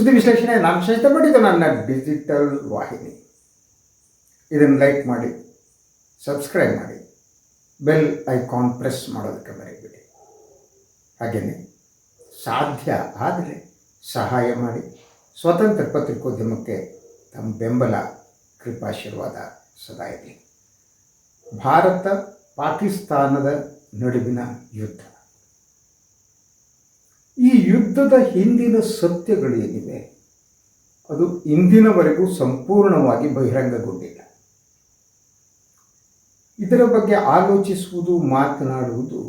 ಸುದ್ದಿ ವಿಶ್ಲೇಷಣೆ ನಾನು ಸಹಿತ ಇದು ನನ್ನ ಡಿಜಿಟಲ್ ವಾಹಿನಿ. ಇದನ್ನು ಲೈಕ್ ಮಾಡಿ ಸಬ್ಸ್ಕ್ರೈಬ್ ಮಾಡಿ ಬೆಲ್ ಐಕಾನ್ ಪ್ರೆಸ್ ಮಾಡೋದಕ್ಕೆ ಮರೆಯಬೇಡಿ ಹಾಗೆಯೇ ಸಾಧ್ಯ ಆದರೆ ಸಹಾಯ ಮಾಡಿ, ಸ್ವತಂತ್ರ ಪತ್ರಿಕೋದ್ಯಮಕ್ಕೆ ತಮ್ಮ ಬೆಂಬಲ, ಕೃಪಾಶೀರ್ವಾದ ಸದಾ ಇದೆ ಭಾರತ ಪಾಕಿಸ್ತಾನದ ನಡುವಿನ ಯುದ್ಧ. ಈ ಯುದ್ಧದ ಹಿಂದಿನ ಸತ್ಯಗಳೇನಿವೆ, ಅದು ಇಂದಿನವರೆಗೂ ಸಂಪೂರ್ಣವಾಗಿ ಬಹಿರಂಗಗೊಂಡಿಲ್ಲ. ಇದರ ಬಗ್ಗೆ ಆಲೋಚಿಸುವುದು, ಮಾತನಾಡುವುದು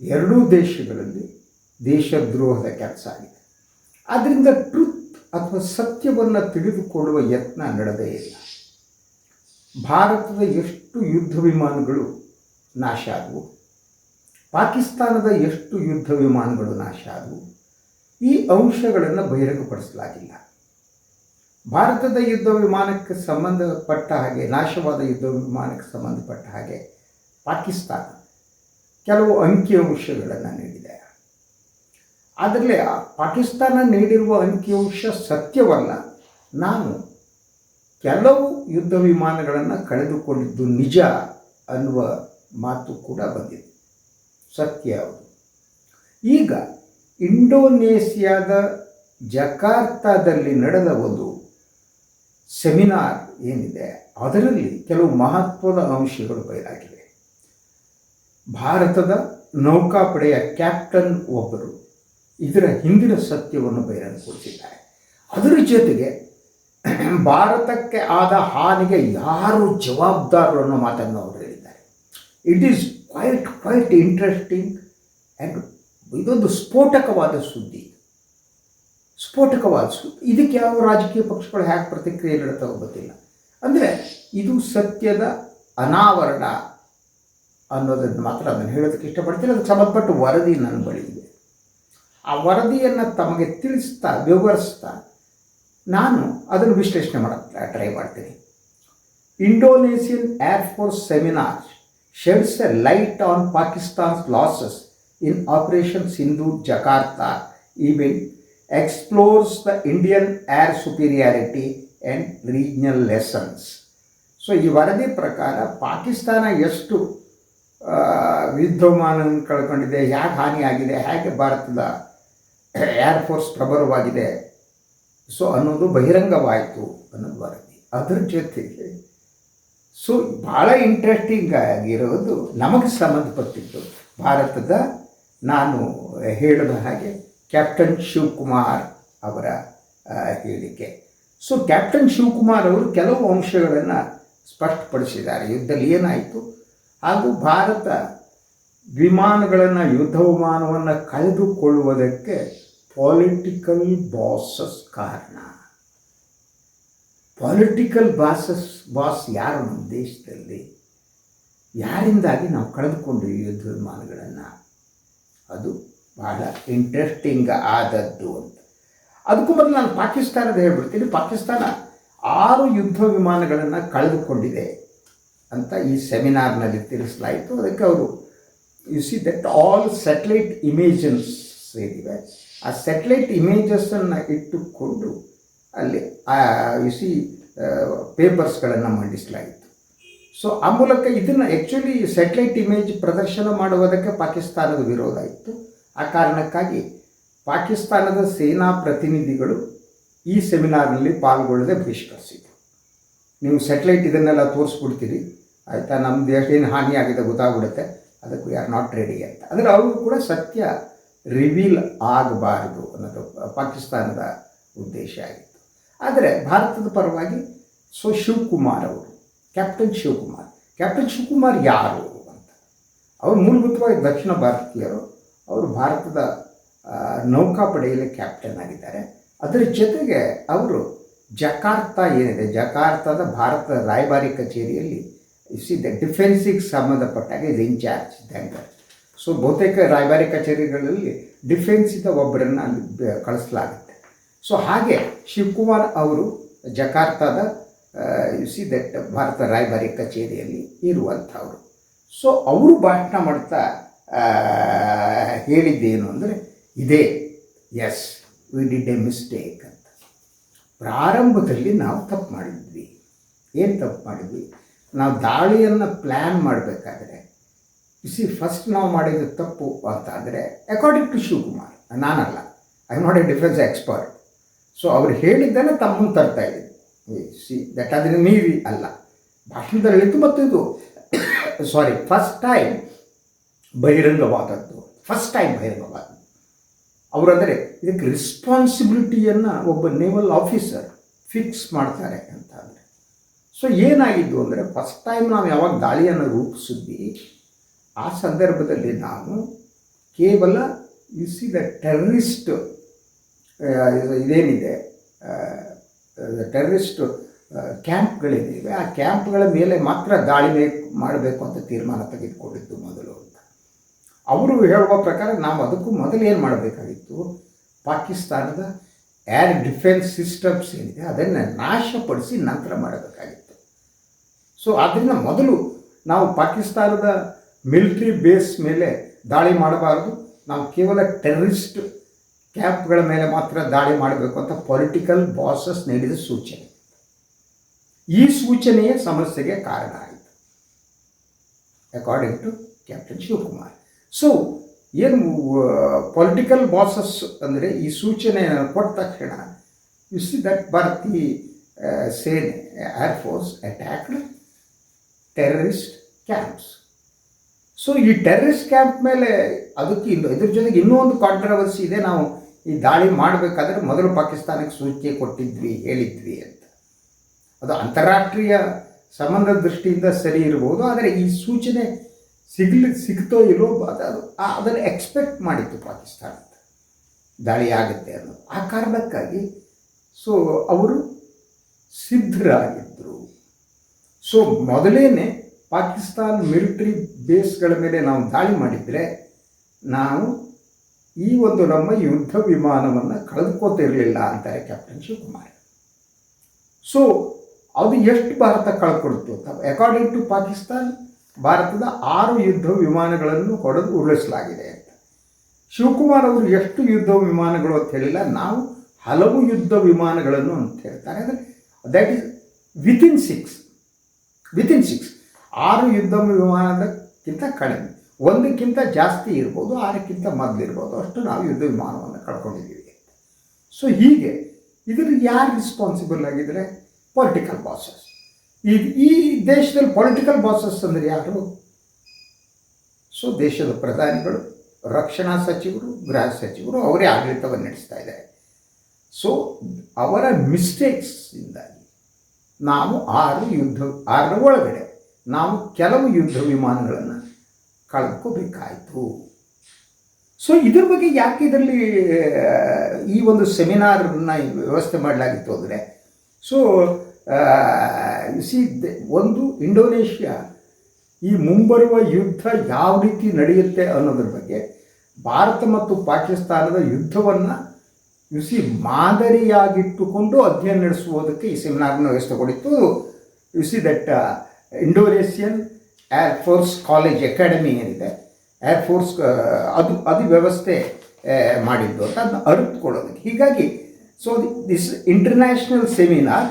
ಎರಡೂ ದೇಶಗಳಲ್ಲಿ ದೇಶದ್ರೋಹದ ಕೆಲಸ ಆಗಿದೆ. ಆದ್ದರಿಂದ ಟ್ರುತ್ ಅಥವಾ ಸತ್ಯವನ್ನು ತಿಳಿದುಕೊಳ್ಳುವ ಯತ್ನ ನಡೆದೇ ಇಲ್ಲ. ಭಾರತದ ಎಷ್ಟು ಯುದ್ಧ ವಿಮಾನಗಳು ನಾಶ ಆದವು, ಪಾಕಿಸ್ತಾನದ ಎಷ್ಟು ಯುದ್ಧ ವಿಮಾನಗಳು ನಾಶ ಆದವು ಈ ಅಂಶಗಳನ್ನು ಬಹಿರಂಗಪಡಿಸಲಾಗಿಲ್ಲ. ಭಾರತದ ಯುದ್ಧ ವಿಮಾನಕ್ಕೆ ಸಂಬಂಧಪಟ್ಟ ಹಾಗೆ, ನಾಶವಾದ ಯುದ್ಧ ವಿಮಾನಕ್ಕೆ ಸಂಬಂಧಪಟ್ಟ ಹಾಗೆ ಪಾಕಿಸ್ತಾನ ಕೆಲವು ಅಂಕಿಅಂಶಗಳನ್ನು ನೀಡಿದೆ. ಅದರಲ್ಲಿ ಪಾಕಿಸ್ತಾನ ನೀಡಿರುವ ಅಂಕಿಅಂಶ ಸತ್ಯವಲ್ಲ. ನಾನು ಕೆಲವು ಯುದ್ಧ ವಿಮಾನಗಳನ್ನು ಕಳೆದುಕೊಂಡಿದ್ದು ನಿಜ ಅನ್ನುವ ಮಾತು ಕೂಡ ಬಂದಿದೆ. ಸತ್ಯ ಯಾವುದು? ಈಗ ಇಂಡೋನೇಷಿಯಾದ ಜಕಾರ್ತಾದಲ್ಲಿ ನಡೆದ ಒಂದು ಸೆಮಿನಾರ್ ಏನಿದೆ, ಅದರಲ್ಲಿ ಕೆಲವು ಮಹತ್ವದ ಅಂಶಗಳು ಬಯಲಾಗಿವೆ. ಭಾರತದ ನೌಕಾಪಡೆಯ ಕ್ಯಾಪ್ಟನ್ ಒಬ್ಬರು ಇದರ ಹಿಂದಿನ ಸತ್ಯವನ್ನು ಬಹಿರಂಗಗೊಳಿಸಿದ್ದಾರೆ ಅದರ ಜೊತೆಗೆ ಭಾರತಕ್ಕೆ ಆದ ಹಾನಿಗೆ ಯಾರು ಜವಾಬ್ದಾರರು ಅನ್ನೋ ಮಾತನ್ನು ಅವರು ಹೇಳಿದ್ದಾರೆ. It is quite quite interesting and ಇದೊಂದು ಸ್ಫೋಟಕವಾದ ಸುದ್ದಿ ಸ್ಫೋಟಕವಾದ ಸುದ್ದಿ. ಇದಕ್ಕೆ ಯಾವ ರಾಜಕೀಯ ಪಕ್ಷಗಳು ಹ್ಯಾಕ್ ಪ್ರತಿಕ್ರಿಯೆ ನೀಡುತ್ತವೋ ಗೊತ್ತಿಲ್ಲ. ಅಂದರೆ ಇದು ಸತ್ಯದ ಅನಾವರಣ ಅನ್ನೋದನ್ನು ಮಾತ್ರ ಅದನ್ನು ಹೇಳೋದಕ್ಕೆ ಇಷ್ಟಪಡ್ತೀನಿ. ಅದಕ್ಕೆ ಸಂಬಂಧಪಟ್ಟ ವರದಿ ನನ್ನ ಬಳಿ ಇದೆ. ಆ ವರದಿಯನ್ನು ತಮಗೆ ತಿಳಿಸ್ತಾ, ವಿವರಿಸ್ತಾ ನಾನು ಅದನ್ನು ವಿಶ್ಲೇಷಣೆ ಮಾಡೋಕ್ಕೆ ಟ್ರೈ ಮಾಡ್ತೀನಿ. Indonesian air force seminar sheds a light on Pakistan's losses in Operation Sindhu Jakarta event, explores the Indian air superiority and regional lessons. So ಈ ವರದಿ ಪ್ರಕಾರ ಪಾಕಿಸ್ತಾನ ಎಷ್ಟು ವಿದ್ಯಮಾನ ಕಳ್ಕೊಂಡಿದೆ ಹೇಗೆ ಹಾನಿಯಾಗಿದೆ ಹೇಗೆ ಭಾರತದ ಏರ್ ಫೋರ್ಸ್ ಪ್ರಬಲವಾಗಿದೆ ಸೊ ಅನ್ನೋದು ಬಹಿರಂಗವಾಯಿತು ಅನ್ನೋದು ವರದಿ ಅದರ ಜೊತೆಗೆ ಸೊ ಭಾಳ ಇಂಟ್ರೆಸ್ಟಿಂಗ್ ಆಗಿರೋದು ನಮಗೆ ಸಂಬಂಧಪಟ್ಟಿತ್ತು ಭಾರತದ ನಾನು ಹೇಳಿದ ಹಾಗೆ ಕ್ಯಾಪ್ಟನ್ ಶಿವಕುಮಾರ್ ಅವರ ಹೇಳಿಕೆ. ಸೊ ಕ್ಯಾಪ್ಟನ್ ಶಿವಕುಮಾರ್ ಅವರು ಕೆಲವು ಅಂಶಗಳನ್ನು ಸ್ಪಷ್ಟಪಡಿಸಿದ್ದಾರೆ. ಯುದ್ಧದಲ್ಲಿ ಏನಾಯಿತು? ಹಾಗೂ ಭಾರತ ವಿಮಾನಗಳನ್ನು, ಯುದ್ಧ ವಿಮಾನವನ್ನು ಕಳೆದುಕೊಳ್ಳುವುದಕ್ಕೆ ಪೊಲಿಟಿಕಲ್ ಬಾಸಸ್ ಕಾರಣ. ಪೊಲಿಟಿಕಲ್ ಬಾಸಸ್ ಬಾಸ್ ಯಾರು ನಮ್ಮ ದೇಶದಲ್ಲಿ? ಯಾರಿಂದಾಗಿ ನಾವು ಕಳೆದುಕೊಂಡ್ವಿ ಯುದ್ಧ ವಿಮಾನಗಳನ್ನು? ಅದು ಬಹಳ ಇಂಟ್ರೆಸ್ಟಿಂಗ್ ಆದದ್ದು ಅಂತ. ಅದಕ್ಕೂ ಮೊದಲು ನಾನು ಪಾಕಿಸ್ತಾನದ ಹೇಳ್ಬಿಡ್ತೀನಿ. ಪಾಕಿಸ್ತಾನ ಆರು ಯುದ್ಧ ವಿಮಾನಗಳನ್ನು ಕಳೆದುಕೊಂಡಿದೆ ಅಂತ ಈ ಸೆಮಿನಾರ್ನಲ್ಲಿ ತಿಳಿಸಲಾಯಿತು. ಅದಕ್ಕೆ ಅವರು you see that all satellite images ಏನಿವೆ ಆ ಸ್ಯಾಟಲೈಟ್ ಇಮೇಜಸ್ಸನ್ನು ಇಟ್ಟುಕೊಂಡು ಅಲ್ಲಿ ಯು ಸಿ ಪೇಪರ್ಸ್ಗಳನ್ನು ಮಂಡಿಸಲಾಯಿತು. ಸೊ ಆ ಮೂಲಕ ಇದನ್ನು ಆ್ಯಕ್ಚುಲಿ ಸ್ಯಾಟಲೈಟ್ ಇಮೇಜ್ ಪ್ರದರ್ಶನ ಮಾಡುವುದಕ್ಕೆ ಪಾಕಿಸ್ತಾನದ ವಿರೋಧ ಇತ್ತು. ಆ ಕಾರಣಕ್ಕಾಗಿ ಪಾಕಿಸ್ತಾನದ ಸೇನಾ ಪ್ರತಿನಿಧಿಗಳು ಈ ಸೆಮಿನಾರ್ನಲ್ಲಿ ಪಾಲ್ಗೊಳ್ಳದೆ ಬಹಿಷ್ಕರಿಸಿದರು. ನೀವು ಸ್ಯಾಟಲೈಟ್ ಇದನ್ನೆಲ್ಲ ತೋರಿಸ್ಬಿಡ್ತೀರಿ, ಆಯಿತಾ? ನಮ್ಮ ದೇಶ ಏನು ಹಾನಿಯಾಗಿದೆ ಗೊತ್ತಾಗ್ಬಿಡುತ್ತೆ. ಅದಕ್ಕೆ ಆರ್ ನಾಟ್ ರೆಡಿ ಅಂತ. ಅಂದರೆ ಅವರು ಕೂಡ ಸತ್ಯ ರಿವೀಲ್ ಆಗಬಾರದು ಅನ್ನೋದು ಪಾಕಿಸ್ತಾನದ ಉದ್ದೇಶ ಆಗಿತ್ತು. ಆದರೆ ಭಾರತದ ಪರವಾಗಿ ಸೊ ಶಿವಕುಮಾರ್ ಅವರು ಕ್ಯಾಪ್ಟನ್ ಶಿವಕುಮಾರ್. ಕ್ಯಾಪ್ಟನ್ ಶಿವಕುಮಾರ್ ಯಾರು ಅಂತ. ಅವರು ಮೂಲಭೂತವಾಗಿ ದಕ್ಷಿಣ ಭಾರತೀಯರು. ಅವರು ಭಾರತದ ನೌಕಾಪಡೆಯಲ್ಲಿ ಕ್ಯಾಪ್ಟನ್ ಆಗಿದ್ದಾರೆ. ಅದರ ಜೊತೆಗೆ ಅವರು ಜಕಾರ್ತಾ ಏನಿದೆ, ಜಕಾರ್ತಾದ ಭಾರತದ ರಾಯಭಾರಿ ಕಚೇರಿಯಲ್ಲಿ ಸಿದ್ದ ಡಿಫೆನ್ಸಿಗೆ ಸಂಬಂಧಪಟ್ಟಾಗ ಇದು ಇನ್ಚಾರ್ಜ್ ಇದ್ದಂಗೆ. ಸೊ ಬಹುತೇಕ ರಾಯಭಾರಿ ಕಚೇರಿಗಳಲ್ಲಿ ಡಿಫೆನ್ಸಿಂದ ಒಬ್ಬರನ್ನು ಅಲ್ಲಿ ಕಳಿಸಲಾಗುತ್ತೆ. ಸೊ ಹಾಗೆ ಶಿವಕುಮಾರ್ ಅವರು ಜಕಾರ್ತಾದ ಯು ಸಿ ದಟ್ ಭಾರತ ರಾಯಭಾರಿ ಕಚೇರಿಯಲ್ಲಿ ಇರುವಂಥವರು. ಸೊ ಅವರು ಭಾಷಣ ಮಾಡ್ತಾ ಹೇಳಿದ್ದೇನು ಅಂದರೆ, ಇದೇ yes we did a mistake ಅಂತ. ಪ್ರಾರಂಭದಲ್ಲಿ ನಾವು ತಪ್ಪು ಮಾಡಿದ್ವಿ. ಏನು ತಪ್ಪು ಮಾಡಿದ್ವಿ? ನಾವು ದಾಳಿಯನ್ನು ಪ್ಲ್ಯಾನ್ ಮಾಡಬೇಕಾದ್ರೆ ಸಿ ಫಸ್ಟ್ ನಾವು ಮಾಡಿದ ತಪ್ಪು ಅಂತ ಅಕಾರ್ಡಿಂಗ್ ಟು ಶಿವಕುಮಾರ್, ನಾನಲ್ಲ I not a defence expert so ಅವ್ರು ಹೇಳಿದ್ದನ್ನು ತಮ್ಮನ್ನು ತರ್ತಾ ಸಿ ದಟ್ ಆದರೆ ಮೀರಿ ಅಲ್ಲ. ಭಾಷಣದಲ್ಲಿ ಹೇಳಿದ್ದು ಮತ್ತು ಇದು? ಸಾರಿ ಫಸ್ಟ್ ಟೈಮ್ ಬಹಿರಂಗವಾದದ್ದು. ಫಸ್ಟ್ ಟೈಮ್ ಬಹಿರಂಗವಾದದ್ದು. ಅವರಂದರೆ ಇದಕ್ಕೆ ರೆಸ್ಪಾನ್ಸಿಬಿಲಿಟಿಯನ್ನು ಒಬ್ಬ ನೇವಲ್ ಆಫೀಸರ್ ಫಿಕ್ಸ್ ಮಾಡ್ತಾರೆ ಅಂತ ಅಂದರೆ. ಸೊ ಏನಾಗಿದ್ದು ಅಂದರೆ ಫಸ್ಟ್ ಟೈಮ್ ನಾವು ಯಾವಾಗ ದಾಳಿಯನ್ನು ರೂಪಿಸಿದ್ವಿ, ಆ ಸಂದರ್ಭದಲ್ಲಿ ನಾನು ಕೇವಲ ಇಸ್ ದ ಟೆರರಿಸ್ಟ್ ಇದೇನಿದೆ ಟೆರರಿಸ್ಟ್ ಕ್ಯಾಂಪ್ಗಳೇನಿವೆ ಆ ಕ್ಯಾಂಪ್ಗಳ ಮೇಲೆ ಮಾತ್ರ ದಾಳಿ ಬೇಕು ಮಾಡಬೇಕು ಅಂತ ತೀರ್ಮಾನ ತೆಗೆದುಕೊಂಡಿದ್ದು ಮೊದಲು ಅಂತ. ಅವರು ಹೇಳುವ ಪ್ರಕಾರ ನಾವು ಅದಕ್ಕೂ ಮೊದಲು ಏನು ಮಾಡಬೇಕಾಗಿತ್ತು? ಪಾಕಿಸ್ತಾನದ ಏರ್ ಡಿಫೆನ್ಸ್ ಸಿಸ್ಟಮ್ಸ್ ಏನಿದೆ, ಅದನ್ನು ನಾಶಪಡಿಸಿ ನಂತರ ಮಾಡಬೇಕಾಗಿತ್ತು. ಸೊ ಅದನ್ನು ಮೊದಲು ನಾವು ಪಾಕಿಸ್ತಾನದ ಮಿಲಿಟ್ರಿ ಬೇಸ್ ಮೇಲೆ ದಾಳಿ ಮಾಡಬಾರದು. ನಾವು ಕೇವಲ ಟೆರರಿಸ್ಟ್ ಕ್ಯಾಂಪ್ಗಳ ಮೇಲೆ ಮಾತ್ರ ದಾಳಿ ಮಾಡಬೇಕು ಅಂತ ಪೊಲಿಟಿಕಲ್ ಬಾಸಸ್ ನೀಡಿದ ಸೂಚನೆ. ಈ ಸೂಚನೆಯೇ ಸಮಸ್ಯೆಗೆ ಕಾರಣ ಆಯಿತು. According to Captain Shivakumar. So ಏನು ಪೊಲಿಟಿಕಲ್ ಬಾಸಸ್ ಅಂದರೆ ಈ ಸೂಚನೆಯನ್ನು ಕೊಟ್ಟ ತಕ್ಷಣ ಯು ಸಿ ದಟ್ ಭಾರತಿ ಸೇನೆ air force attacked terrorist camps so ಈ ಟೆರರಿಸ್ಟ್ ಕ್ಯಾಂಪ್ ಮೇಲೆ ಅದಕ್ಕೆ ಇನ್ನು, ಇದ್ರ ಜೊತೆಗೆ ಇನ್ನೂ ಒಂದು ಕಾಂಟ್ರವರ್ಸಿ ಇದೆ. ನಾವು ಈ ದಾಳಿ ಮಾಡಬೇಕಾದ್ರೆ ಮೊದಲು ಪಾಕಿಸ್ತಾನಕ್ಕೆ ಸೂಚನೆ ಕೊಟ್ಟಿದ್ವಿ, ಹೇಳಿದ್ವಿ ಅಂತ. ಅದು ಅಂತಾರಾಷ್ಟ್ರೀಯ ಸಂಬಂಧದ ದೃಷ್ಟಿಯಿಂದ ಸರಿ ಇರಬಹುದು ಆದರೆ ಈ ಸೂಚನೆ ಸಿಗ್ಲಿ, ಸಿಗ್ತೋ ಇಲ್ಲೋ ಅದು ಅದನ್ನು ಎಕ್ಸ್ಪೆಕ್ಟ್ ಮಾಡಿತ್ತು ಪಾಕಿಸ್ತಾನ ದಾಳಿ ಆಗುತ್ತೆ ಅನ್ನೋದು ಆ ಕಾರಣಕ್ಕಾಗಿ ಸೊ ಅವರು ಸಿದ್ಧರಾಗಿದ್ದರು ಸೊ ಮೊದಲೇನೆ ಪಾಕಿಸ್ತಾನ್ ಮಿಲಿಟರಿ ಬೇಸ್ಗಳ ಮೇಲೆ ನಾವು ದಾಳಿ ಮಾಡಿದರೆ ನಾವು ಈ ಒಂದು ನಮ್ಮ ಯುದ್ಧ ವಿಮಾನವನ್ನು ಕಳೆದುಕೋತಿರಲಿಲ್ಲ ಅಂತಾರೆ ಕ್ಯಾಪ್ಟನ್ ಶಿವಕುಮಾರ್. ಸೊ ಅದು ಎಷ್ಟು ಭಾರತ ಅಂತ ಅಕಾರ್ಡಿಂಗ್ ಟು ಪಾಕಿಸ್ತಾನ್ ಭಾರತದ ಆರು ಯುದ್ಧ ವಿಮಾನಗಳನ್ನು ಹೊಡೆದು ಉರುಳಿಸಲಾಗಿದೆ ಅಂತ. ಶಿವಕುಮಾರ್ ಅವರು ಎಷ್ಟು ಯುದ್ಧ ವಿಮಾನಗಳು ಅಂತ ಹೇಳಿಲ್ಲ, ನಾವು ಹಲವು ಯುದ್ಧ ವಿಮಾನಗಳನ್ನು ಅಂತ ಹೇಳ್ತಾರೆ. ಅಂದರೆ that is within six within six ಆರು ಯುದ್ಧ ವಿಮಾನಕ್ಕಿಂತ ಕಡಿಮೆ. ಒಂದಕ್ಕಿಂತ ಜಾಸ್ತಿ ಇರ್ಬೋದು, ಆರಕ್ಕಿಂತ ಮೊದಲಿರ್ಬೋದು ಅಷ್ಟು ನಾವು ಯುದ್ಧ ವಿಮಾನವನ್ನು ಕಳ್ಕೊಂಡಿದ್ದೀವಿ ಸೊ ಹೀಗೆ ಇದರ ಯಾರು ರೆಸ್ಪಾನ್ಸಿಬಲ್ ಆಗಿದ್ದರೆ ಪೊಲಿಟಿಕಲ್ ಬಾಸಸ್ ಈ ಈ ದೇಶದಲ್ಲಿ ಪೊಲಿಟಿಕಲ್ ಬಾಸಸ್ ಅಂದರೆ ಯಾರು? ಸೊ ದೇಶದ ಪ್ರಧಾನಿಗಳು, ರಕ್ಷಣಾ ಸಚಿವರು, ಗೃಹ ಸಚಿವರು ಅವರೇ ಆಡಳಿತವನ್ನು ನಡೆಸ್ತಾ ಇದ್ದಾರೆ. ಸೊ ಅವರ ಮಿಸ್ಟೇಕ್ಸಿಂದಾಗಿ ನಾವು ಆರು ಯುದ್ಧ, ಆರರ ಒಳಗಡೆ ನಾವು ಕೆಲವು ಯುದ್ಧ ವಿಮಾನಗಳನ್ನು ಕಳ್ಕೋಬೇಕಾಯಿತು. ಸೊ ಇದ್ರ ಬಗ್ಗೆ ಯಾಕೆ ಇದರಲ್ಲಿ, ಈ ಒಂದು ಸೆಮಿನಾರನ್ನ ವ್ಯವಸ್ಥೆ ಮಾಡಲಾಗಿತ್ತು ಅಂದರೆ ಸೊ ಸಿ ಒಂದು ಇಂಡೋನೇಷ್ಯಾ ಈ ಮುಂಬರುವ ಯುದ್ಧ ಯಾವ ರೀತಿ ನಡೆಯುತ್ತೆ ಅನ್ನೋದ್ರ ಬಗ್ಗೆ ಭಾರತ ಮತ್ತು ಪಾಕಿಸ್ತಾನದ ಯುದ್ಧವನ್ನು ಯುಸಿ ಮಾದರಿಯಾಗಿಟ್ಟುಕೊಂಡು ಅಧ್ಯಯನ ನಡೆಸುವುದಕ್ಕೆ ಈ ಸೆಮಿನಾರ್ನ ವ್ಯವಸ್ಥೆ you see you see that Indonesian air force college academy ಏನಿದೆ ಏರ್ ಫೋರ್ಸ್ ಅದು ಅದು ವ್ಯವಸ್ಥೆ ಮಾಡಿದ್ದು ಅಂತ ಅದನ್ನ ಅರಿತುಕೊಳ್ಳೋದಕ್ಕೆ. ಹೀಗಾಗಿ so this international seminar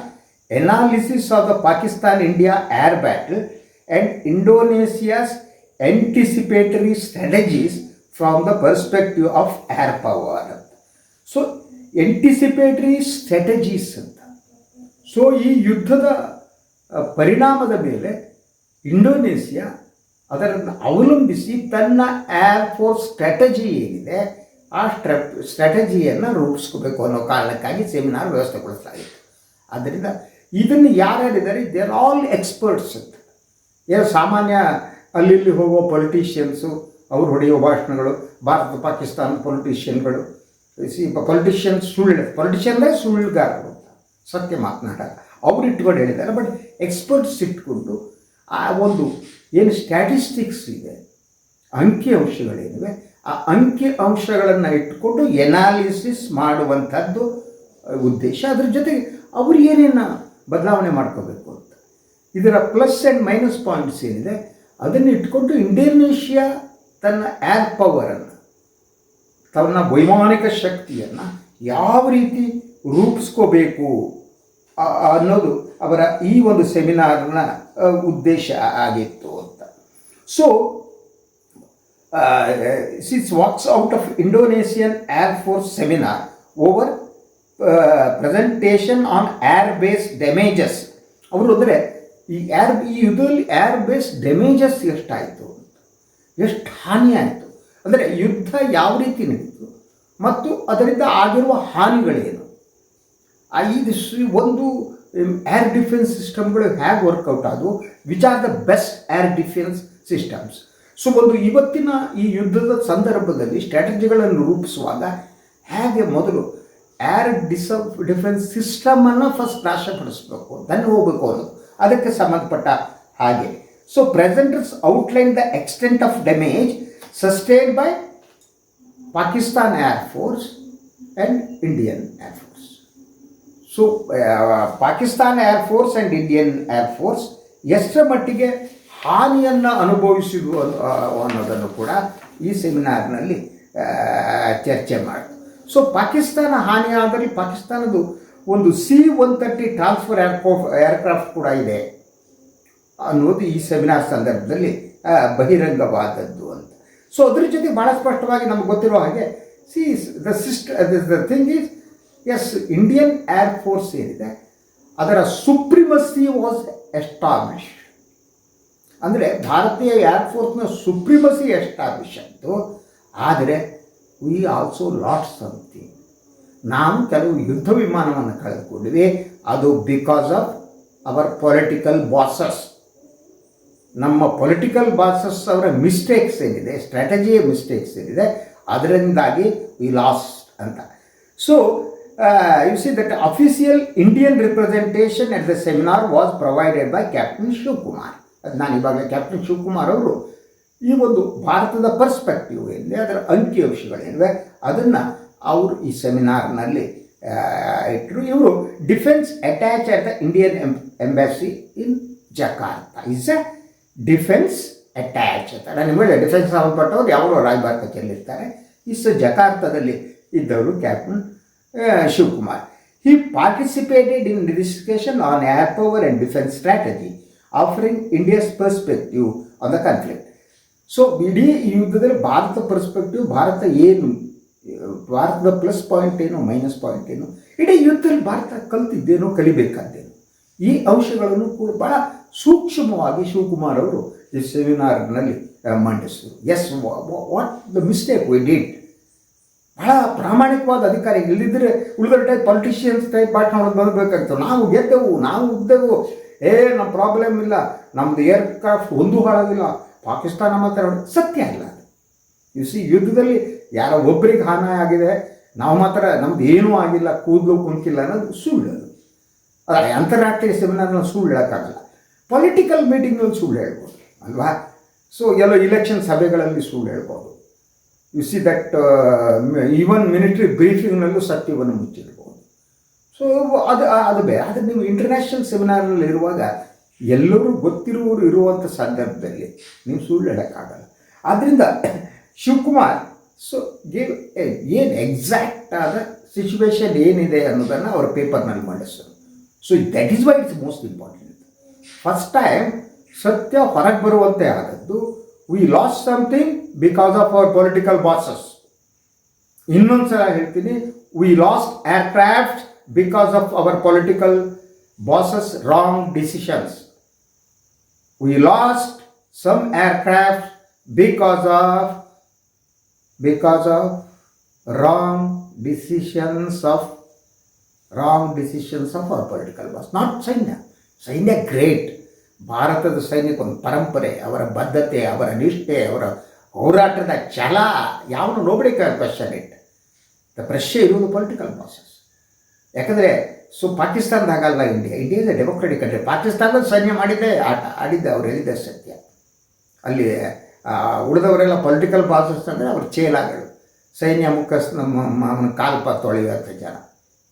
analysis of the Pakistan India air battle and Indonesia's anticipatory strategies from the perspective of air power ಅಂತ ಸೊ ಎಂಟಿಸಿಪೇಟರಿ ಸ್ಟ್ರಾಟಜೀಸ್ ಅಂತ. ಸೊ ಈ ಯುದ್ಧದ ಪರಿಣಾಮದ ಮೇಲೆ ಇಂಡೋನೇಷ್ಯಾ ಅದರನ್ನು ಅವಲಂಬಿಸಿ ತನ್ನ ಏರ್ ಫೋರ್ಸ್ ಸ್ಟ್ರಾಟಜಿ ಏನಿದೆ, ಆ ಸ್ಟ್ರಾ ಸ್ಟ್ರಾಟಜಿಯನ್ನು ರೂಪಿಸ್ಕೋಬೇಕು ಅನ್ನೋ ಕಾರಣಕ್ಕಾಗಿ ಸೆಮಿನಾರ್ ವ್ಯವಸ್ಥೆಗೊಳಿಸಲಾಗಿತ್ತು ಆದ್ದರಿಂದ ಇದನ್ನು ಯಾರ್ಯಾರಿದ್ದಾರೆ ದೇ ಆರ್ ಆಲ್ ಎಕ್ಸ್ಪರ್ಟ್ಸ್ ಅಂತ ಏನು ಸಾಮಾನ್ಯ ಅಲ್ಲಿ ಇಲ್ಲಿ ಹೋಗೋ ಪೊಲಿಟಿಷಿಯನ್ಸು ಅವ್ರು ಹೊಡೆಯುವ ಭಾಷಣಗಳು, ಭಾರತ, ಪಾಕಿಸ್ತಾನ ಪೊಲಿಟಿಷಿಯನ್ಗಳು ಪೊಲಿಟಿಷಿಯನ್ಸ್ ಪೊಲಿಟಿಷಿಯನ್ ಸುಳ್ಳು ಪೊಲಿಟಿಷಿಯನ್ನೇ ಸುಳ್ಳುಗಾರರು ಅಂತ ಸತ್ಯ ಮಾತನಾಡ ಅವ್ರು ಇಟ್ಕೊಂಡು ಹೇಳಿದ್ದಾರೆ. ಬಟ್ ಎಕ್ಸ್ಪರ್ಟ್ಸ್ ಇಟ್ಕೊಂಡು ಆ ಒಂದು ಏನು ಸ್ಟ್ಯಾಟಿಸ್ಟಿಕ್ಸ್ ಇದೆ, ಅಂಕಿ ಅಂಶಗಳೇನಿವೆ, ಆ ಅಂಕಿ ಅಂಶಗಳನ್ನು ಇಟ್ಕೊಂಡು ಎನಾಲಿಸಿಸ್ ಮಾಡುವಂಥದ್ದು ಉದ್ದೇಶ. ಅದ್ರ ಜೊತೆಗೆ ಅವರು ಏನೇನು ಬದಲಾವಣೆ ಮಾಡ್ಕೋಬೇಕು ಅಂತ. ಇದರ ಪ್ಲಸ್ ಆ್ಯಂಡ್ ಮೈನಸ್ ಪಾಯಿಂಟ್ಸ್ ಏನಿದೆ, ಅದನ್ನು ಇಟ್ಕೊಂಡು ಇಂಡೋನೇಷ್ಯಾ ತನ್ನ ಏರ್ ಪವರನ್ನು ತನ್ನ ವೈಮಾನಿಕ ಶಕ್ತಿಯನ್ನು ಯಾವ ರೀತಿ ರೂಪಿಸ್ಕೋಬೇಕು ಅನ್ನೋದು ಅವರ ಈ ಒಂದು ಸೆಮಿನಾರ್ನ ಉದ್ದೇಶ ಆಗಿತ್ತು ಅಂತ. So sis walks out of Indonesian air force seminar over presentation on air base damages ಅವರು ಅಂದರೆ ಈ ಏರ್ ಈ ಯುದ್ಧದಲ್ಲಿ ಏರ್ ಬೇಸ್ ಡೆಮೇಜಸ್ ಎಷ್ಟಾಯಿತು ಅಂತ. ಎಷ್ಟು ಹಾನಿ ಆಯಿತು. ಅಂದರೆ ಯುದ್ಧ ಯಾವ ರೀತಿ ನಡೀತು ಮತ್ತು ಅದರಿಂದ ಆಗಿರುವ ಹಾನಿಗಳೇನು. ಸ್- ಒಂದು ಏರ್ ಡಿಫೆನ್ಸ್ ಸಿಸ್ಟಮ್ಗಳು ಹೇಗೆ ವರ್ಕೌಟ್ ಆದವು? Which are the best air defence systems so ಒಂದು ಇವತ್ತಿನ ಈ ಯುದ್ಧದ ಸಂದರ್ಭದಲ್ಲಿ ಸ್ಟ್ರಾಟಜಿಗಳನ್ನು ರೂಪಿಸುವಾಗ ಹೇಗೆ ಮೊದಲು ಏರ್ ಡಿಸ ಡಿಫೆನ್ಸ್ ಸಿಸ್ಟಮನ್ನು ಫಸ್ಟ್ ನಾಶಪಡಿಸಬೇಕು? ದನ್ ಹೋಗಬೇಕು ಅದು ಅದಕ್ಕೆ ಸಂಬಂಧಪಟ್ಟ ಹಾಗೆ. So presenters outline the extent of damage sustain by Pakistan air force and Indian air force so Pakistan air force and Indian air force ಎಷ್ಟರ ಮಟ್ಟಿಗೆ ಹಾನಿಯನ್ನು ಅನುಭವಿಸಿದ್ವು ಅನ್ನೋ- ಅನ್ನೋದನ್ನು ಕೂಡ ಈ ಸೆಮಿನಾರ್ನಲ್ಲಿ ಚರ್ಚೆ ಮಾಡಿತು ಸೊ ಪಾಕಿಸ್ತಾನ ಹಾನಿ ಆದರೆ ಒಂದು C one thirty transfer airport aircraft ಕೂಡ ಇದೆ ಅನ್ನೋದು ಈ ಸೆಮಿನಾರ್ ಸಂದರ್ಭದಲ್ಲಿ ಬಹಿರಂಗವಾದದ್ದು ಅಂತ. ಸೊ ಅದ್ರ ಜೊತೆ ಭಾಳ ಸ್ಪಷ್ಟವಾಗಿ ನಮ್ಗೆ ಗೊತ್ತಿರೋ ಹಾಗೆ see the cyst the thing is yes Indian air force ಏನಿದೆ, ಅದರ ಸುಪ್ರಿಮಸಿ ವಾಸ್ ಎಸ್ಟಾಬ್ಲಿಷ್ ಅಂದರೆ ಭಾರತೀಯ ಏರ್ ಫೋರ್ಸ್ನ ಸುಪ್ರಿಮಸಿ ಎಸ್ಟಾಬ್ಲಿಷ್ ಆಯಿತು ಆದರೆ ವಿ ಆಲ್ಸೋ ಲಾಟ್ ಸಮಥಿಂಗ್ ನಾವು ಕೆಲವು ಯುದ್ಧ ವಿಮಾನವನ್ನು ಕಳೆದುಕೊಂಡಿವೆ ಅದು because of our political bosses ನಮ್ಮ ಪೊಲಿಟಿಕಲ್ ಬಾಸಸ್ ಅವರ ಮಿಸ್ಟೇಕ್ಸ್ ಏನಿದೆ ಸ್ಟ್ರಾಟಜಿಯ ಮಿಸ್ಟೇಕ್ಸ್ ಏನಿದೆ, ಅದರಿಂದಾಗಿ ವಿ ಲಾಸ್ಟ್ ಅಂತ. So you see that official Indian representation at the seminar was provided by Captain Shivakumar ಅದು ನಾನು ಇವಾಗ ಕ್ಯಾಪ್ಟನ್ ಶಿವಕುಮಾರ್ ಅವರು. ಈ ಒಂದು ಭಾರತದ ಪರ್ಸ್ಪೆಕ್ಟಿವ್ ಏನಿದೆ, ಅದರ ಅಂಕಿಅಂಶಗಳೇನಿವೆ ಅದನ್ನು ಅವರು ಈ ಸೆಮಿನಾರ್ನಲ್ಲಿ ಇಟ್ಟರು ಇವರು defence attache at the Indian embassy in Jakarta is a defence attache ಅಂತ ನಾನು ನಿಮಗೆ ಡಿಫೆನ್ಸ್ ಸಂಬಂಧಪಟ್ಟವ್ರು ಯಾವಾಗಲೂ ರಾಯಭಾರ ಕಚೇರಿಯಲ್ಲಿ ಇರ್ತಾರೆ. ಇಸ್ ಜಕಾರ್ತದಲ್ಲಿ ಇದ್ದವರು captain Shivakumar he participated in discussion on air power and defence strategy offering India's perspective on the conflict so ಇಡೀ ಯುದ್ಧದಲ್ಲಿ ಭಾರತ ಪರ್ಸ್ಪೆಕ್ಟಿವ್ ಭಾರತ ಏನು, ಭಾರತದ ಪ್ಲಸ್ ಪಾಯಿಂಟ್ ಏನು ಮೈನಸ್ ಪಾಯಿಂಟ್ ಏನು, ಇಡೀ ಯುದ್ಧದಲ್ಲಿ ಭಾರತ ಕಲ್ತಿದ್ದೇನೋ ಕಲಿಬೇಕಾದ್ದೇನು ಈ ಅಂಶಗಳನ್ನು ಕೂಡ ಬಹಳ ಸೂಕ್ಷ್ಮವಾಗಿ ಶಿವಕುಮಾರ್ ಅವರು ಈ ಸೆಮಿನಾರ್ನಲ್ಲಿ ಮಂಡಿಸಿದರು. Yes what the mistake we did ಬಹಳ ಪ್ರಾಮಾಣಿಕವಾದ ಅಧಿಕಾರಿ ಇಲ್ಲಿದ್ದರೆ ಉಳ್ಗಡೆ ಟೈಪ್ ಪೊಲಿಟಿಷಿಯನ್ಸ್ ಟೈಪ್ ಪಾಠ ಮಾಡೋದು ನಾವು ಗೆದ್ದೆವು, ನಾವು ಉದ್ದೆವು ಏ ನಮ್ಮ ಪ್ರಾಬ್ಲಮ್ ಇಲ್ಲ. ನಮ್ಮದು ಏರ್ಕ್ರಾಫ್ಟ್ ಒಂದೂ ಹಾಳಾಗಿಲ್ಲ. ಪಾಕಿಸ್ತಾನ ಮಾತ್ರ ಸತ್ಯ ಇಲ್ಲ ಯು ಸಿ ಯುದ್ಧದಲ್ಲಿ ಯಾರೋ ಒಬ್ಬರಿಗೆ ಹಾನಿ ಆಗಿದೆ. ನಾವು ಮಾತ್ರ, ನಮ್ದು ಏನೂ ಆಗಿಲ್ಲ, ಕೂದಲು ಕುಂಕಿಲ್ಲ ಅನ್ನೋದು ಸುಳ್ಳು ಅದು. ಅದೇ ಅಂತಾರಾಷ್ಟ್ರೀಯ ಸೆಮಿನಾರ್ನಲ್ಲಿ ಸುಳ್ಳು ಹೇಳೋಕ್ಕಾಗಲ್ಲ. ಪೊಲಿಟಿಕಲ್ ಮೀಟಿಂಗ್ನಲ್ಲಿ ಸುಳ್ಳು ಹೇಳ್ಬೋದು, ಅಲ್ವಾ? ಸೊ ಎಲ್ಲೋ ಇಲೆಕ್ಷನ್ ಸಭೆಗಳಲ್ಲಿ ಸುಳ್ಳು ಹೇಳ್ಬೋದು. You see that even military ಬ್ರೀಫಿಂಗ್ನಲ್ಲೂ ಸತ್ಯವನ್ನು ಮುಚ್ಚಿರ್ಬೋದು ಸೊ ಅದು ಅದು ಬೇ ಆದರೆ ನೀವು ಇಂಟರ್ನ್ಯಾಷನಲ್ ಸೆಮಿನಾರ್ನಲ್ಲಿ ಇರುವಾಗ ಎಲ್ಲರೂ ಗೊತ್ತಿರುವವರು ಇರುವಂಥ ಸಂದರ್ಭದಲ್ಲಿ ನೀವು ಸುಳ್ಳು ಹೇಳೋಕ್ಕಾಗಲ್ಲ. ಆದ್ದರಿಂದ ಶಿವಕುಮಾರ್ ಸೊ ಗೇವ್ ಏನು ಎಕ್ಸಾಕ್ಟ್ ಆದ ಸಿಚುವೇಶನ್ ಏನಿದೆ ಅನ್ನೋದನ್ನು ಅವರ ಪೇಪರ್ನಲ್ಲಿ ಮಂಡಿಸೋರು so that is why it's most important first time ಸತ್ಯ ಹೊರಗೆ ಬರುವಂತೆ ಆದದ್ದು we lost something because of our political bosses ಇನ್ನೊಂದು ಸಲ ಹೇಳ್ತೀನಿ we lost aircraft because of our political bosses wrong decisions we lost some aircraft because of because of wrong decisions of wrong decisions of our political boss not ಸೈನ್ಯ ಸೈನ್ಯ great ಭಾರತದ ಸೈನಿಕ ಒಂದು ಪರಂಪರೆ, ಅವರ ಬದ್ಧತೆ, ಅವರ ನಿಷ್ಠೆ, ಅವರ ಹೋರಾಟದ ಛಲ ಯಾವನು ನೋಬಡಿ ಕ್ವಶನ್ ಇಟ್ ದ ಪ್ರಶ್ನೆ ಇರುವುದು ಪೊಲಿಟಿಕಲ್ ಪ್ರಾಸೆಸ್ ಯಾಕಂದರೆ, so ಪಾಕಿಸ್ತಾನದಾಗಲ್ಲ India India is a democratic country ಪಾಕಿಸ್ತಾನದ ಸೈನ್ಯ ಮಾಡಿದ್ದೇ, ಆಟ, ಆಡಿದ್ದೆ, ಅವ್ರು ಹೇಳಿದ್ದೆ ಸತ್ಯ. ಅಲ್ಲಿ ಉಳಿದವರೆಲ್ಲ ಪೊಲಿಟಿಕಲ್ ಪ್ರಾಸೆಸ್ ಅಂದರೆ ಅವ್ರ ಚೇಲಾಗಳು ಸೈನ್ಯ ಮುಖಸ್ ನಮ್ಮ ಅವನ ಕಾಲ್ಪ ತೊಳೆಯುವಂಥ ಜನ.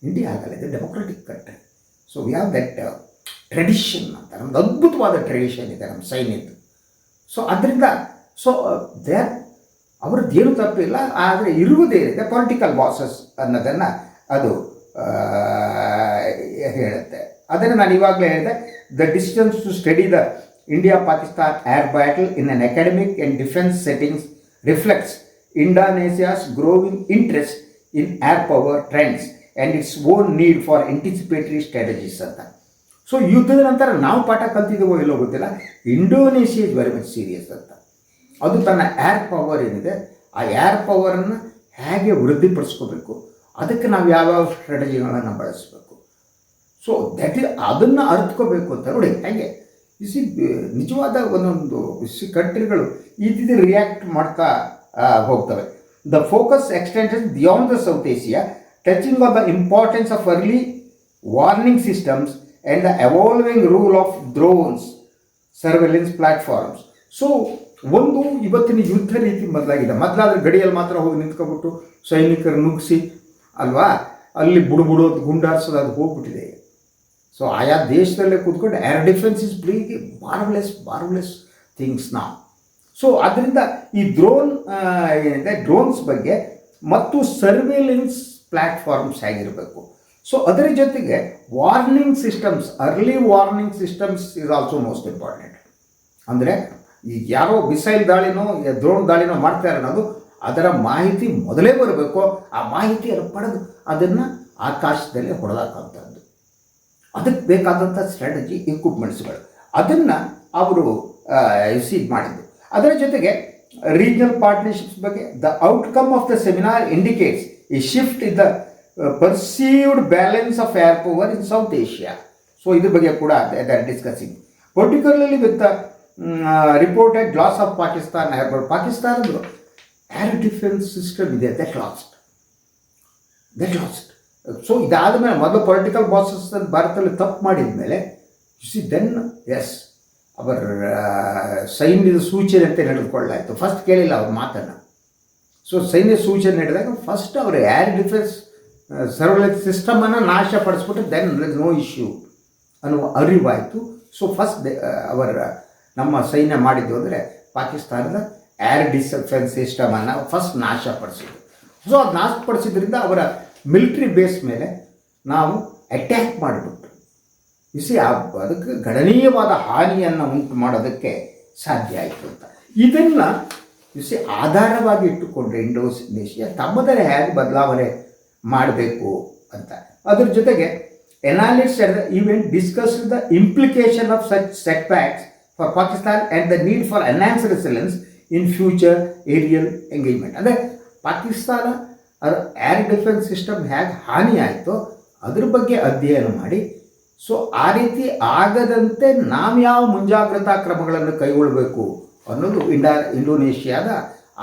ಇಂಡಿಯಾ ಆಗಲ್ಲ, ಇದು democratic country so we have that tradition ಅಂತ. ನಮ್ದು ಅದ್ಭುತವಾದ ಟ್ರೆಡಿಷನ್ ಇದೆ ನಮ್ಮ ಸೈನ್ಯದ್ದು. ಸೊ ಅದರಿಂದ ಸೊ ದೇ ಅವ್ರದ್ದೇನು ತಪ್ಪಿಲ್ಲ ಆದರೆ ಇರುವುದೇನಿದೆ ಪೊಲಿಟಿಕಲ್ ಬಾಸಸ್ ಅನ್ನೋದನ್ನು ಅದು ಹೇಳುತ್ತೆ. ಅದನ್ನು ನಾನು ಇವಾಗಲೇ ಹೇಳಿದೆ the distance to study the India Pakistan air battle in an academic and defence settings reflects Indonesia's growing interest in air power trends and its own need for anticipatory strategies ಅಂತ. So ಯುದ್ಧದ ನಂತರ ನಾವು ಪಾಠ ಕಲ್ತಿದ್ದೀವೋ ಇಲ್ಲೋ ಗೊತ್ತಿಲ್ಲ Indonesia is very much serious ಅಂತ. ಅದು ತನ್ನ ಏರ್ ಪವರ್ ಏನಿದೆ, ಆ ಏರ್ ಪವರನ್ನು ಹೇಗೆ ವೃದ್ಧಿಪಡಿಸ್ಕೋಬೇಕು? ಅದಕ್ಕೆ ನಾವು ಯಾವ್ಯಾವ ಸ್ಟ್ರಾಟಜಿಗಳನ್ನು ಬಳಸಬೇಕು? ಸೊ ದಟ್ ಇಸ್ ಅದನ್ನು ಅರ್ಥಕೋಬೇಕು ಅಂತ ನೋಡಿ. ಹೇಗೆ ಇಸಿ ನಿಜವಾದ ಒಂದೊಂದು ಇಸಿ ಕಂಟ್ರಿಗಳು ಈ ರೀತಿ ರಿಯಾಕ್ಟ್ ಮಾಡ್ತಾ ಹೋಗ್ತವೆ. The focus extension beyond the South Asia touching of the importance of early warning systems and the evolving role of drones surveillance platforms so ಒಂದು ಇವತ್ತಿನ ಯುದ್ಧ ರೀತಿ ಮೊದಲಾಗಿದೆ. ಮೊದಲಾದ್ರೆ ಗಡಿಯಲ್ಲಿ ಮಾತ್ರ ಹೋಗಿ ನಿಂತ್ಕೊಬಿಟ್ಟು ಸೈನಿಕರು ನುಗ್ಗಿಸಿ ಅಲ್ವಾ? ಅಲ್ಲಿ ಬುಡುಬುಡೋದು, ಗುಂಡಾರಿಸೋದು, ಅದು ಹೋಗ್ಬಿಟ್ಟಿದೆ. ಸೊ ಆಯಾ ದೇಶದಲ್ಲೇ ಕೂತ್ಕೊಂಡು ಏರ್ ಡಿಫೆನ್ಸ್ ಇಸ್ ಬ್ರೀಗಿ ಮಾರ್ವಲೆಸ್ ಮಾರ್ವಲೆಸ್ ಥಿಂಗ್ಸ್ ನಾವು ಸೊ ಅದರಿಂದ ಈ ಡ್ರೋನ್ ಏನಿದೆ ಡ್ರೋನ್ಸ್ ಬಗ್ಗೆ ಮತ್ತು ಸರ್ವೇಲೆನ್ಸ್ ಪ್ಲ್ಯಾಟ್ಫಾರ್ಮ್ಸ್ ಆಗಿರಬೇಕು ಸೊ ಅದರ ಜೊತೆಗೆ warning systems early warning systems is also most important ಅಂದರೆ ಈಗ ಯಾರೋ ಮಿಸೈಲ್ ದಾಳಿನೋ ಡ್ರೋನ್ ದಾಳಿನೋ ಮಾಡ್ತಾರೆ ಅನ್ನೋದು ಅದರ ಮಾಹಿತಿ ಮೊದಲೇ ಬರಬೇಕು. ಆ ಮಾಹಿತಿಯನ್ನು ಪಡೆದು ಅದನ್ನು ಆಕಾಶದಲ್ಲಿ ಹೊಡೆದಾಕಂಥದ್ದು ಅದಕ್ಕೆ ಬೇಕಾದಂಥ ಸ್ಟ್ರಾಟಜಿ ಇಕ್ವಿಪ್ಮೆಂಟ್ಸ್ಗಳು ಅದನ್ನು ಅವರು ರಿಸೀವ್ ಮಾಡಿದ್ದು. ಅದರ ಜೊತೆಗೆ ರೀಜನಲ್ ಪಾರ್ಟ್ನರ್ಶಿಪ್ಸ್ ಬಗ್ಗೆ the outcome of the seminar indicates ಈ shift in the perceived balance of air power in South Asia so ಇದ್ರ ಬಗ್ಗೆ ಕೂಡ discussing particularly with reported loss of Pakistan air ಪಾಕಿಸ್ತಾನದ್ದು air defence system ಇದೆ. That lost that lost so ಇದಾದ ಮೇಲೆ ಮೊದಲು political bosses ಭಾರತದಲ್ಲಿ ತಪ್ಪು ಮಾಡಿದ ಮೇಲೆ ಯು ಸಿ ದೆನ್ ಎಸ್ ಅವರ ಸೈನ್ಯದ ಸೂಚನೆ ಅಂತ ನಡೆದುಕೊಳ್ಳಾಯಿತು ಫಸ್ಟ್ ಕೇಳಿಲ್ಲ ಅವ್ರ ಮಾತನ್ನು. ಸೊ ಸೈನ್ಯ ಸೂಚನೆ ನೀಡಿದಾಗ ಫಸ್ಟ್ ಅವರ ಏರ್ ಡಿಫೆನ್ಸ್ ಸರ್ವೆಲೆನ್ಸ್ ಸಿಸ್ಟಮನ್ನು ನಾಶಪಡಿಸ್ಬಿಟ್ಟು ದೆನ್ ನೋ ಇಶ್ಯೂ ಅನ್ನುವ ಅರಿವಾಯಿತು. ಸೊ ಫಸ್ಟ್ ಅವರ ನಮ್ಮ ಸೈನ್ಯ ಮಾಡಿದ್ದು ಅಂದರೆ ಪಾಕಿಸ್ತಾನದ ಏರ್ ಡಿಸೆಫೆನ್ಸ್ ಸಿಸ್ಟಮನ್ನು ಫಸ್ಟ್ ನಾಶಪಡಿಸಿದ್ದು. ಸೊ ಅದು ನಾಶಪಡಿಸಿದ್ರಿಂದ ಅವರ ಮಿಲಿಟ್ರಿ ಬೇಸ್ ಮೇಲೆ ನಾವು ಅಟ್ಯಾಕ್ ಮಾಡಿಬಿಟ್ಟು ಇಸಿ ಅದಕ್ಕೆ ಗಣನೀಯವಾದ ಹಾನಿಯನ್ನು ಉಂಟು ಮಾಡೋದಕ್ಕೆ ಸಾಧ್ಯ ಆಯಿತು ಅಂತ. ಇದನ್ನು ಇಸಿ ಆಧಾರವಾಗಿ ಇಟ್ಟುಕೊಂಡ್ರೆ ಇಂಡೋನೇಷಿಯಾ ತಮ್ಮದರ ಹೇಗೆ ಬದಲಾವಣೆ ಮಾಡಬೇಕು ಅಂತ. ಅದ್ರ ಜೊತೆಗೆ analyst event discuss the implication of such setbacks for Pakistan and the need for enhance resilience in future aerial engagement ಅಂದರೆ ಪಾಕಿಸ್ತಾನ ಅದರ ಏರ್ ಡಿಫೆನ್ಸ್ ಸಿಸ್ಟಮ್ ಹೇಗೆ ಹಾನಿ ಆಯಿತೋ ಅದ್ರ ಬಗ್ಗೆ ಅಧ್ಯಯನ ಮಾಡಿ. ಸೊ ಆ ರೀತಿ ಆಗದಂತೆ ನಾವು ಯಾವ ಮುಂಜಾಗ್ರತಾ ಕ್ರಮಗಳನ್ನು ಕೈಗೊಳ್ಳಬೇಕು ಅನ್ನೋದು ಇಂಡಾ, ಇಂಡೋನೇಷ್ಯಾದ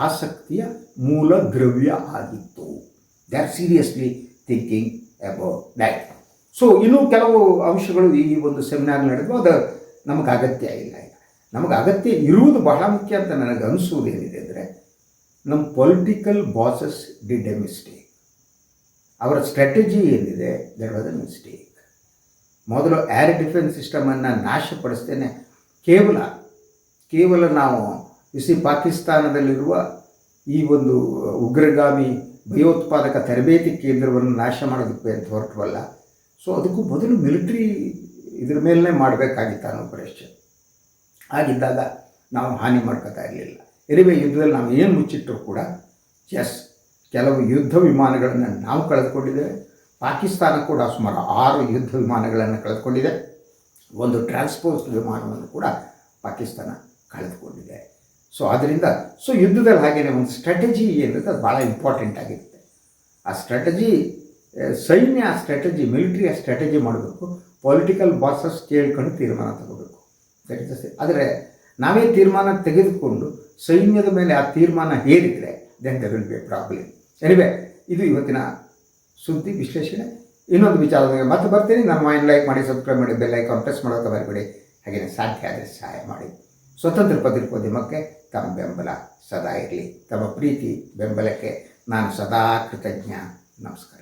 ಆಸಕ್ತಿಯ ಮೂಲ ದ್ರವ್ಯ ಆಗಿತ್ತು. They seriously thinking about that so ಇನ್ನೂ ಕೆಲವು ಅಂಶಗಳು ಈ ಒಂದು ಸೆಮಿನಾರ್ ನಡೆದು ಅದು ನಮಗೆ ಅಗತ್ಯ ಇಲ್ಲ. ನಮಗೆ ಅಗತ್ಯ ಇರುವುದು ಬಹಳ ಮುಖ್ಯ ಅಂತ ನನಗೆ ಅನಿಸುವುದು ಏನಿದೆ ಅಂದರೆ, ನಮ್ಮ political bosses did a mistake ಅವರ ಸ್ಟ್ರಾಟಜಿ ಏನಿದೆ ದಟ್ ವಾಸ್ ಅ ಮಿಸ್ಟೇಕ್ ಮೊದಲು ಏರ್ ಡಿಫೆನ್ಸ್ ಸಿಸ್ಟಮನ್ನು ನಾಶಪಡಿಸ್ತೇನೆ. ಕೇವಲ ಕೇವಲ ನಾವು ಇಸಿ ಪಾಕಿಸ್ತಾನದಲ್ಲಿರುವ ಈ ಒಂದು ಉಗ್ರಗಾಮಿ ಭಯೋತ್ಪಾದಕ ತರಬೇತಿ ಕೇಂದ್ರವನ್ನು ನಾಶ ಮಾಡೋದಕ್ಕೆ ಅಂತ ಹೊರಟವಲ್ಲ. ಸೊ ಅದಕ್ಕೂ ಮೊದಲು ಮಿಲಿಟ್ರಿ ಇದ್ರ ಮೇಲೇ ಮಾಡಬೇಕಾಗಿತ್ತು ಪರೀಕ್ಷೆ ಹಾಗಿದ್ದಾಗ ನಾವು ಹಾನಿ ಮಾಡ್ಕೋತಾ ಇರಲಿಲ್ಲ. ಎರಿವೆ ಯುದ್ಧದಲ್ಲಿ ನಾವು ಏನು ಮುಚ್ಚಿಟ್ಟರೂ ಕೂಡ ಎಸ್ ಕೆಲವು ಯುದ್ಧ ವಿಮಾನಗಳನ್ನು ನಾವು ಕಳೆದುಕೊಂಡಿದ್ದೇವೆ. ಪಾಕಿಸ್ತಾನ ಕೂಡ ಸುಮಾರು ಆರು ಯುದ್ಧ ವಿಮಾನಗಳನ್ನು ಕಳೆದುಕೊಂಡಿದೆ. ಒಂದು ಟ್ರಾನ್ಸ್ಪೋರ್ಟ್ ವಿಮಾನವನ್ನು ಕೂಡ ಪಾಕಿಸ್ತಾನ ಕಳೆದುಕೊಂಡಿದೆ. ಸೊ ಆದ್ದರಿಂದ ಸೊ ಯುದ್ಧದಲ್ಲಿ ಹಾಗೆಯೇ ಒಂದು ಸ್ಟ್ರಾಟಜಿ ಏನಿರುತ್ತೆ ಅದು ಭಾಳ ಇಂಪಾರ್ಟೆಂಟ್ ಆಗಿರುತ್ತೆ. ಆ ಸ್ಟ್ರಾಟಜಿ ಸೈನ್ಯ ಸ್ಟ್ರಾಟಜಿ ಮಿಲಿಟ್ರಿ ಸ್ಟ್ರಾಟಜಿ ಮಾಡಬೇಕು. ಪೊಲಿಟಿಕಲ್ ಬಾಸಸ್ ಕೇಳ್ಕೊಂಡು ತೀರ್ಮಾನ ತಗೋಬೇಕು. ದಟ್ ಆದರೆ ನಾವೇ ತೀರ್ಮಾನ ತೆಗೆದುಕೊಂಡು ಸೈನ್ಯದ ಮೇಲೆ ಆ ತೀರ್ಮಾನ ಹೇರಿದರೆ then there will be problem anyway ಇದು ಇವತ್ತಿನ ಸುದ್ದಿ ವಿಶ್ಲೇಷಣೆ. ಇನ್ನೊಂದು ವಿಚಾರದಾಗ ಮತ್ತೆ ಬರ್ತೀನಿ. ನನ್ನ ಮೈಂಡ್ ಲೈಕ್ ಮಾಡಿ ಸಬ್ಸ್ಕ್ರೈಬ್ ಮಾಡಿ ಬೆಲ್ ಐಕಾನ್ ಪ್ರೆಸ್ ಮಾಡೋಕೆ ಬರಬೇಡಿ ಹಾಗೆಯೇ ಸಾಧ್ಯ ಆದರೆ ಸಹಾಯ ಮಾಡಿ. ಸ್ವತಂತ್ರ ಪತ್ರಿಕೋದ್ಯಮಕ್ಕೆ ತಮ್ಮ ಬೆಂಬಲ ಸದಾ ಇರಲಿ. ತಮ್ಮ ಪ್ರೀತಿ ಬೆಂಬಲಕ್ಕೆ ನಾನು ಸದಾ ಕೃತಜ್ಞ. ನಮಸ್ಕಾರ.